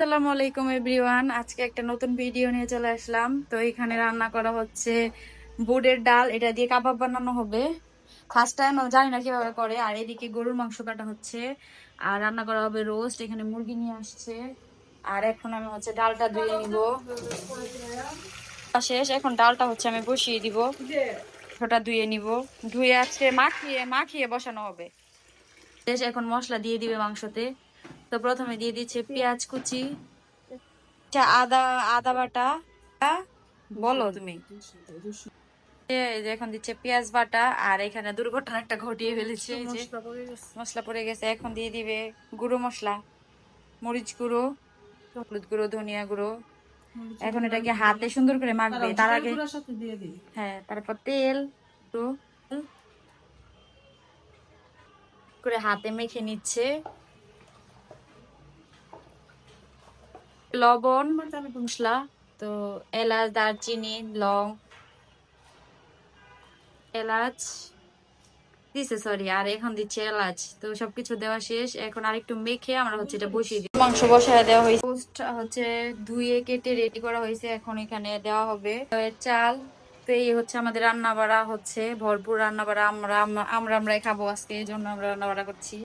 আসসালামু আলাইকুম, এভরিওয়ান। আজকে একটা নতুন ভিডিও নিয়ে চলে আসলাম। তো এখানে রান্না করা হচ্ছে বুটের ডাল। এটা দিয়ে কাবাব বানানো হবে। ফার্স্ট টাইম জানি না কীভাবে করে। আর এদিকে গরুর মাংস কাটা হচ্ছে। আর রান্না করা হবে রোস্ট এখানে মুরগি নিয়ে আসছে। আর এখন আমি হচ্ছে ডালটা ধুয়ে নিব। শেষ। এখন ডালটা হচ্ছে আমি বসিয়ে দিব। ওটা ধুয়ে নিব। ধুয়ে আজকে মাখিয়ে মাখিয়ে বসানো হবে। শেষ। এখন মশলা দিয়ে দিবে মাংসতে। তো প্রথমে দিয়ে দিচ্ছে পেঁয়াজ কুচি আচ্ছা, আদা আদা বাটা বলো তুমি। এখন দিচ্ছে পেঁয়াজ বাটা আর এখানে দুর্ঘটনা একটা ঘটিয়ে ফেলেছে মশলা পড়ে গেছে। এখন দিয়ে দিবে গুঁড়ো মশলা মরিচ গুঁড়ো হলুদ গুঁড়ো ধনিয়া গুঁড়ো। এখন এটাকে হাতে সুন্দর করে মাখবে তার আগে হ্যাঁ তারপর তেল করে হাতে মেখে নিচ্ছে। লবণ। মশলা। তো এলাচ, দারচিনি, লং। এলাচ। দিছে সরি আর এখন দিচ্ছে এলাচ। তো সবকিছু দেওয়া শেষ। এখন আরেকটু মেখে আমরা হচ্ছে এটা বসিয়ে দিই। মাংস বসায় দেওয়া হয়েছে। Roast হচ্ছে ধুয়ে কেটে রেডি করা হয়েছে। এখন এখানে দেওয়া হবে চাল। তো এই হচ্ছে আমাদের রান্না বাড়া হচ্ছে। ভরপুর রান্না বাড়া আমরা আমরা আমরাই খাব আজকে। এই জন্য আমরা রান্না বাড়া করছি।